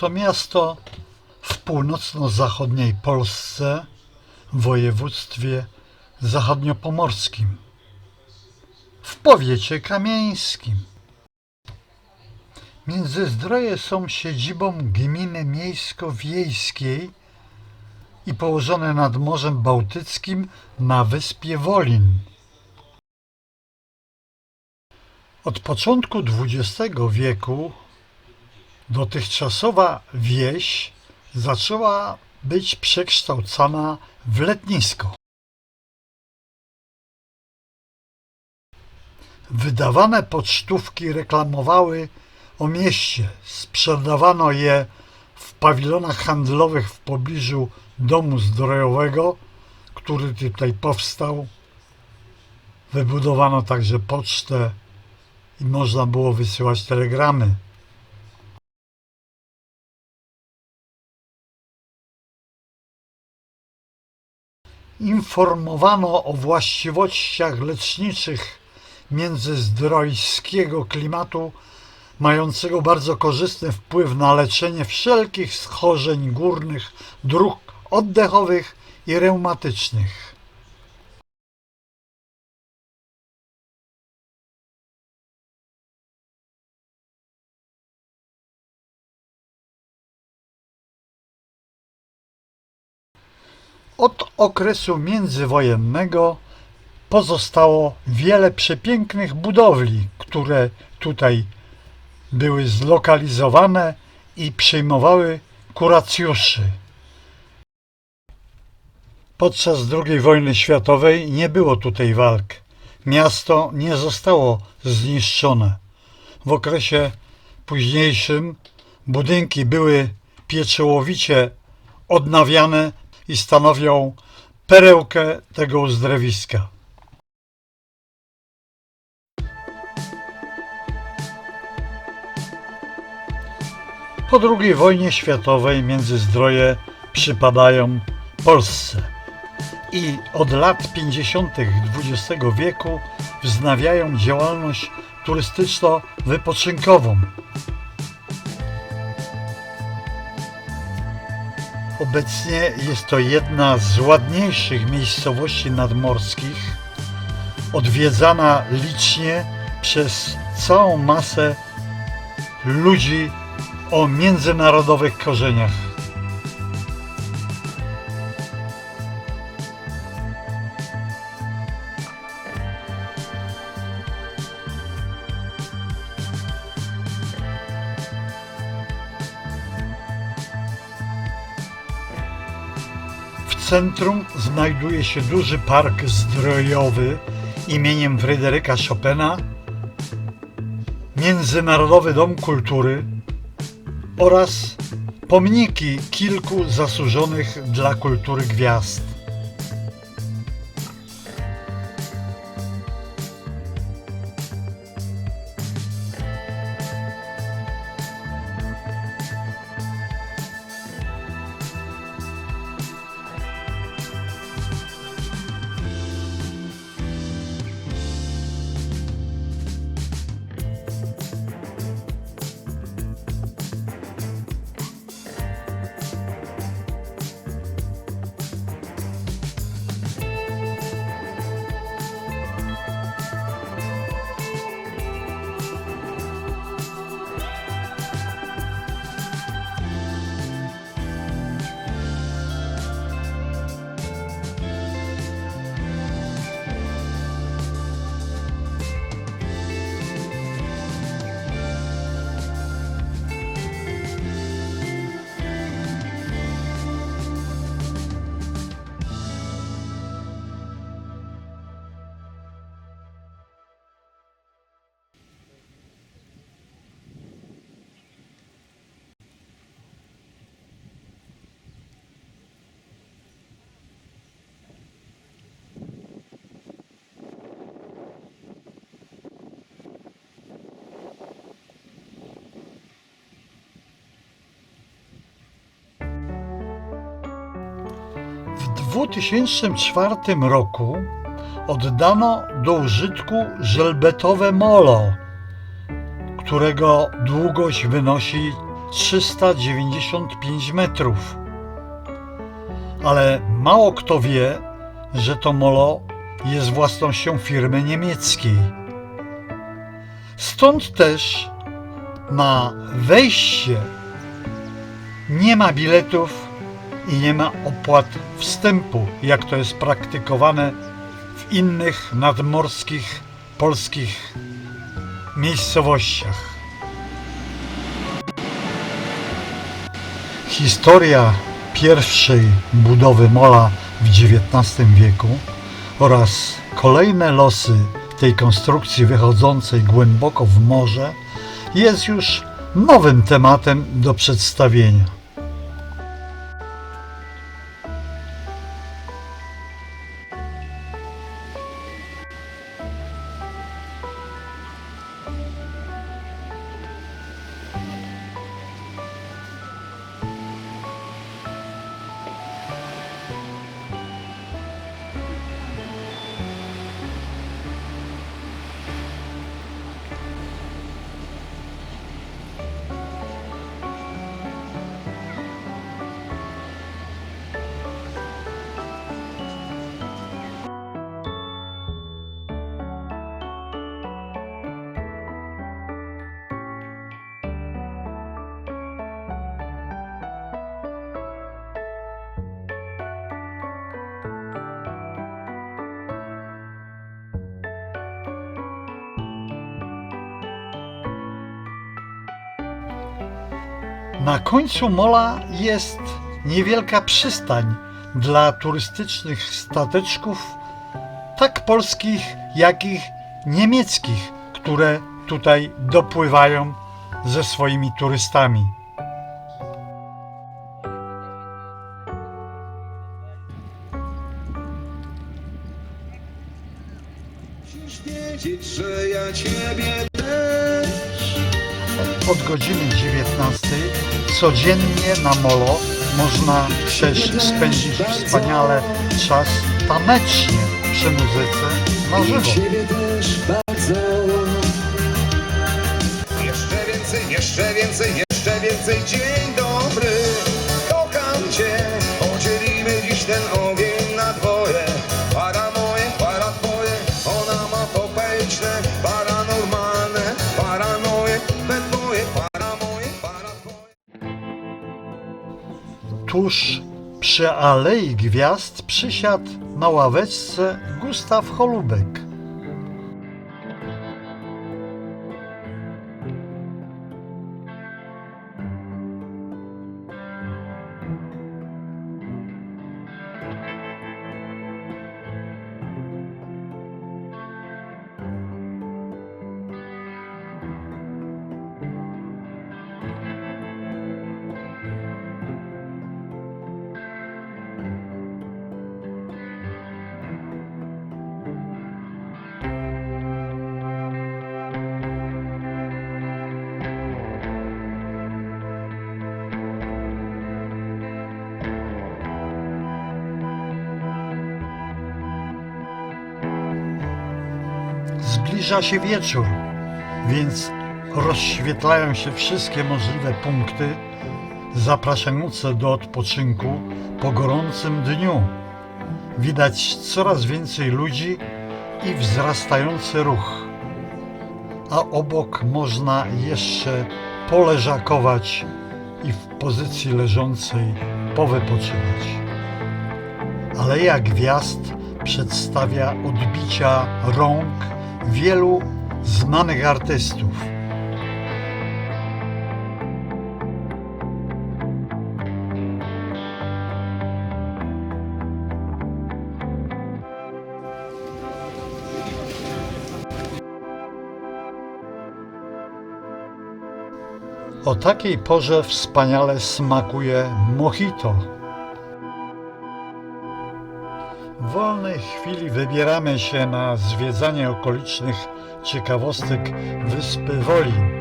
To miasto w północno-zachodniej Polsce w województwie zachodniopomorskim w powiecie kamieńskim. Międzyzdroje są siedzibą gminy miejsko-wiejskiej i położone nad Morzem Bałtyckim na wyspie Wolin. Od początku XX wieku dotychczasowa wieś zaczęła być przekształcana w letnisko. Wydawane pocztówki reklamowały o mieście. Sprzedawano je w pawilonach handlowych w pobliżu domu zdrojowego, który tutaj powstał. Wybudowano także pocztę i można było wysyłać telegramy. Informowano o właściwościach leczniczych międzyzdrojskiego klimatu, mającego bardzo korzystny wpływ na leczenie wszelkich schorzeń górnych dróg oddechowych i reumatycznych. Od okresu międzywojennego pozostało wiele przepięknych budowli, które tutaj były zlokalizowane i przyjmowały kuracjuszy. Podczas II wojny światowej nie było tutaj walk. Miasto nie zostało zniszczone. W okresie późniejszym budynki były pieczołowicie odnawiane i stanowią perełkę tego uzdrowiska. Po II wojnie światowej Międzyzdroje przypadają Polsce i od lat 50. XX wieku wznawiają działalność turystyczno-wypoczynkową. Obecnie jest to jedna z ładniejszych miejscowości nadmorskich, odwiedzana licznie przez całą masę ludzi o międzynarodowych korzeniach. Centrum znajduje się duży park zdrojowy imieniem Fryderyka Chopina, Międzynarodowy Dom Kultury oraz pomniki kilku zasłużonych dla kultury gwiazd. 2004 roku oddano do użytku żelbetowe molo, którego długość wynosi 395 metrów. Ale mało kto wie, że to molo jest własnością firmy niemieckiej. Stąd też na wejście nie ma biletów i nie ma opłat wstępu, jak to jest praktykowane w innych nadmorskich polskich miejscowościach. Historia pierwszej budowy mola w XIX wieku oraz kolejne losy tej konstrukcji wychodzącej głęboko w morze jest już nowym tematem do przedstawienia. Na końcu mola jest niewielka przystań dla turystycznych stateczków, tak polskich, jak i niemieckich, które tutaj dopływają ze swoimi turystami. Wiedzieć, że ja ciebie Od godziny 19 codziennie na molo można też spędzić wspaniale czas tanecznie przy muzyce na żywo. Jeszcze więcej, jeszcze więcej, jeszcze więcej Dzień przy Alei Gwiazd przysiadł na ławeczce Gustaw Holubek. Zbliża się wieczór, więc rozświetlają się wszystkie możliwe punkty zapraszające do odpoczynku po gorącym dniu. Widać coraz więcej ludzi i wzrastający ruch. A obok można jeszcze poleżakować i w pozycji leżącej powypoczywać. Aleja Gwiazd przedstawia odbicia rąk wielu znanych artystów. O takiej porze wspaniale smakuje mojito. W wolnej chwili wybieramy się na zwiedzanie okolicznych ciekawostek wyspy Wolin.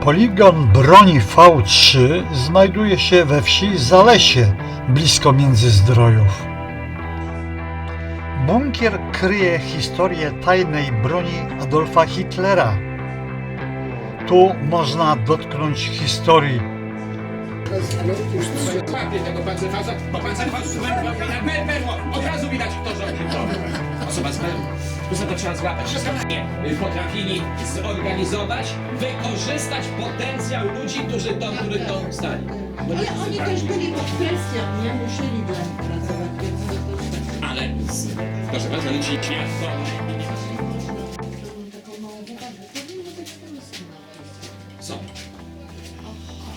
Poligon broni V3 znajduje się we wsi Zalesie, blisko Międzyzdrojów. Bunkier kryje historię tajnej broni Adolfa Hitlera. Tu można dotknąć historii Łapie tego pancerfausta, bo pancerfaust per, perło, od razu widać kto rządzi to. Osoba z perłą. Tu to trzeba złapać. Nie, potrafili zorganizować, wykorzystać potencjał ludzi, którzy to, którzy to stali. Ale oni też byli pod presją, nie musieli dla nich pracować, więc to też tak. ale, proszę bardzo, ludzi świat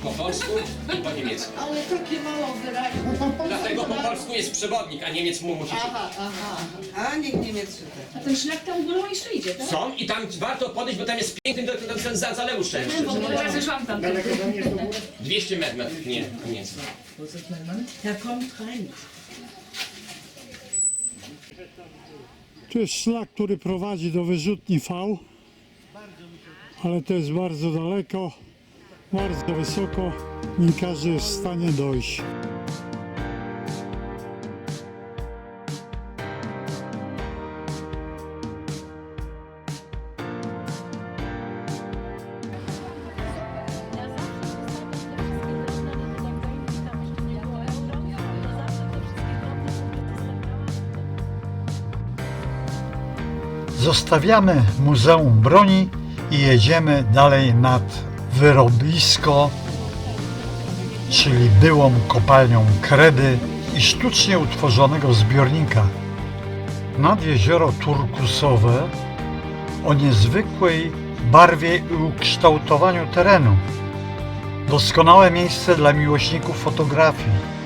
Po polsku i po niemiecku. Ale takie mało wyraźne. Dlatego po polsku jest przewodnik, a Niemiec mu musi... Aha, aha. A niech Niemiec czyta. A ten szlak tam górą jeszcze idzie, tak? Są i tam warto podejść, bo tam jest piękny do, do, do, za zalewu szczęścia. Bo ja razy szłam tam. 200 metrów, nie, nie. Da kommt rein. Tu jest szlak, który prowadzi do wyrzutni V, ale to jest bardzo daleko, bardzo wysoko, nie każdy jest w stanie dojść. Zostawiamy Muzeum Broni i jedziemy dalej nad wyrobisko, czyli byłą kopalnią kredy i sztucznie utworzonego zbiornika. Nad jezioro turkusowe o niezwykłej barwie i ukształtowaniu terenu. Doskonałe miejsce dla miłośników fotografii.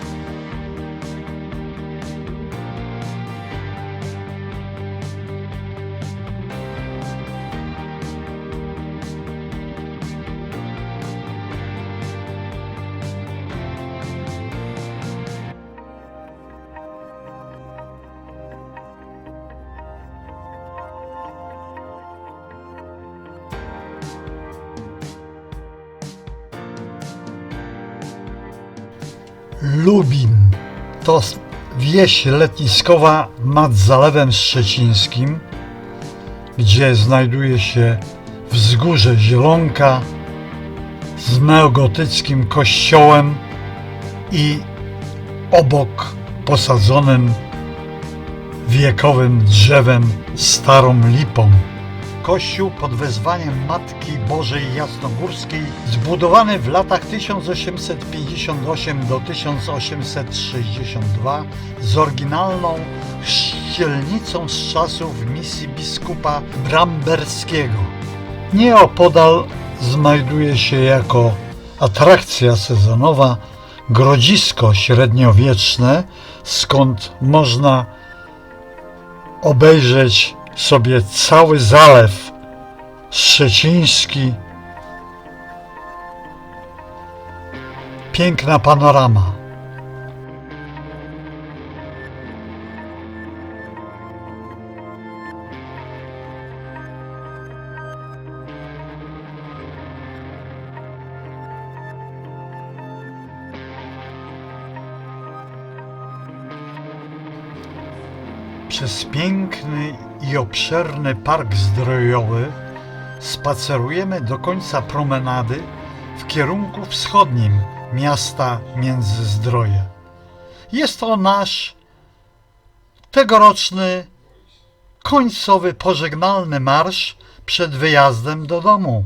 Lubin to wieś letniskowa nad Zalewem Szczecińskim, gdzie znajduje się wzgórze Zielonka z neogotyckim kościołem i obok posadzonym wiekowym drzewem starą lipą. Kościół pod wezwaniem Matki Bożej Jasnogórskiej, zbudowany w latach 1858 do 1862 z oryginalną chrzcielnicą z czasów misji biskupa Bramberskiego. Nieopodal znajduje się jako atrakcja sezonowa grodzisko średniowieczne, skąd można obejrzeć sobie cały zalew szczeciński. Piękna panorama. Przez piękny i obszerny park zdrojowy spacerujemy do końca promenady w kierunku wschodnim miasta Międzyzdroje. Jest to nasz tegoroczny końcowy pożegnalny marsz przed wyjazdem do domu.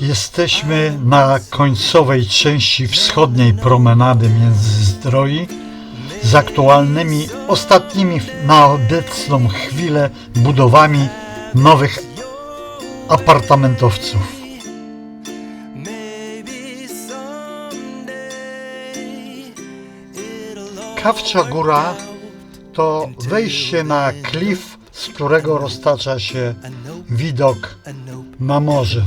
Jesteśmy na końcowej części wschodniej promenady Międzyzdroi z aktualnymi, ostatnimi na obecną chwilę budowami nowych apartamentowców. Ciekawcza góra to wejście na klif, z którego roztacza się widok na morze.